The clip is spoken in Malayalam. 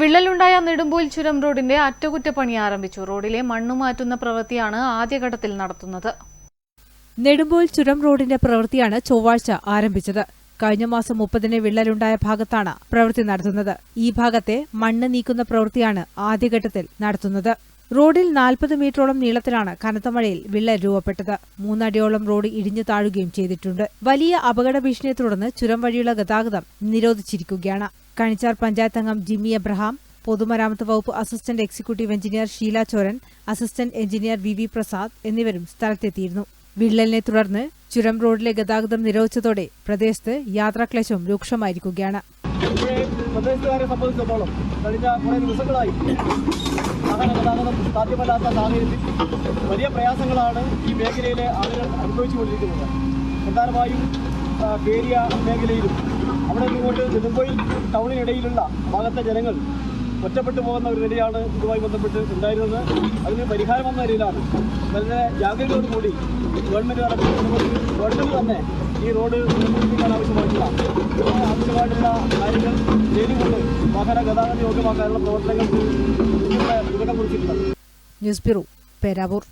വിള്ളലുണ്ടായ നെടുമ്പോയിൽ ചുരം റോഡിന്റെ അറ്റകുറ്റപ്പണി ആരംഭിച്ചു. റോഡിലെ മണ്ണ് മാറ്റുന്ന പ്രവൃത്തിയാണ് ആദ്യഘട്ടത്തിൽ നടത്തുന്നത്. നെടുമ്പോയിൽ ചുരം റോഡിന്റെ പ്രവൃത്തിയാണ് ചൊവ്വാഴ്ച ആരംഭിച്ചത്. കഴിഞ്ഞ മാസം മുപ്പതിന് വിള്ളലുണ്ടായ ഭാഗത്താണ് പ്രവൃത്തി നടത്തുന്നത്. ഈ ഭാഗത്തെ മണ്ണ് നീക്കുന്ന പ്രവൃത്തിയാണ് ആദ്യഘട്ടത്തിൽ നടത്തുന്നത്. റോഡിൽ നാൽപ്പത് മീറ്ററോളം നീളത്തിലാണ് കനത്ത മഴയിൽ വിള്ളൽ രൂപപ്പെട്ടത്. മൂന്നടിയോളം റോഡ് ഇടിഞ്ഞു താഴുകയും ചെയ്തിട്ടുണ്ട്. വലിയ അപകട ഭീഷണിയെ തുടർന്ന് ചുരം വഴിയുള്ള ഗതാഗതം നിരോധിച്ചിരിക്കുകയാണ്. കണിച്ചാർ പഞ്ചായത്ത് അംഗം ജിമ്മി എബ്രഹാം പൊതുമരാമത്ത് വകുപ്പ് assistant executive engineer Sheela Choran assistant engineer V V Prasad എന്നിവരും സ്ഥലത്തെത്തിയിരുന്നു. വിള്ളലിനെ തുടർന്ന് ചുരം റോഡിലെ ഗതാഗതം നിരോധിച്ചതോടെ പ്രദേശത്ത് യാത്രാക്ലേശം രൂക്ഷമായിരിക്കുകയാണ്. പ്രദേശത്തുകാരെ സംബന്ധിച്ചിടത്തോളം കഴിഞ്ഞ കുറേ ദിവസങ്ങളായി വാഹന ഗതാഗതം സാധ്യമല്ലാത്ത സാഹചര്യത്തിൽ വലിയ പ്രയാസങ്ങളാണ് ഈ മേഖലയിലെ ആളുകൾ അനുഭവിച്ചുകൊണ്ടിരിക്കുന്നത്. പ്രധാനമായും പേരിയ മേഖലയിലും അവിടെ നിന്നുകൊണ്ട് നെടുമ്പോയിൽ ടൗണിനിടയിലുള്ള ഭാഗത്തെ ജനങ്ങൾ ഒറ്റപ്പെട്ടു പോകുന്ന ഒരു നിലയാണ് ഇതുമായി ബന്ധപ്പെട്ട് ഉണ്ടായിരുന്നത്. അതിന് പരിഹാരം എന്ന നിലയിലാണ് വളരെ ജാഗ്രതയോടുകൂടി ഗവൺമെന്റ് നടത്തുന്നത് ഗവൺമെന്റ് തന്നെ ഈ റോഡ് നിർമ്മിക്കാൻ ആവശ്യമായിട്ടുള്ള ആവശ്യമായിട്ടുള്ള കാര്യങ്ങൾ ചെയ്തുകൊണ്ട് വാഹന ഗതാഗത യോഗ്യമാക്കാനുള്ള പ്രവർത്തനങ്ങൾ തുടക്കം കുറിച്ചിട്ടുണ്ട്. News bureau Peravoor.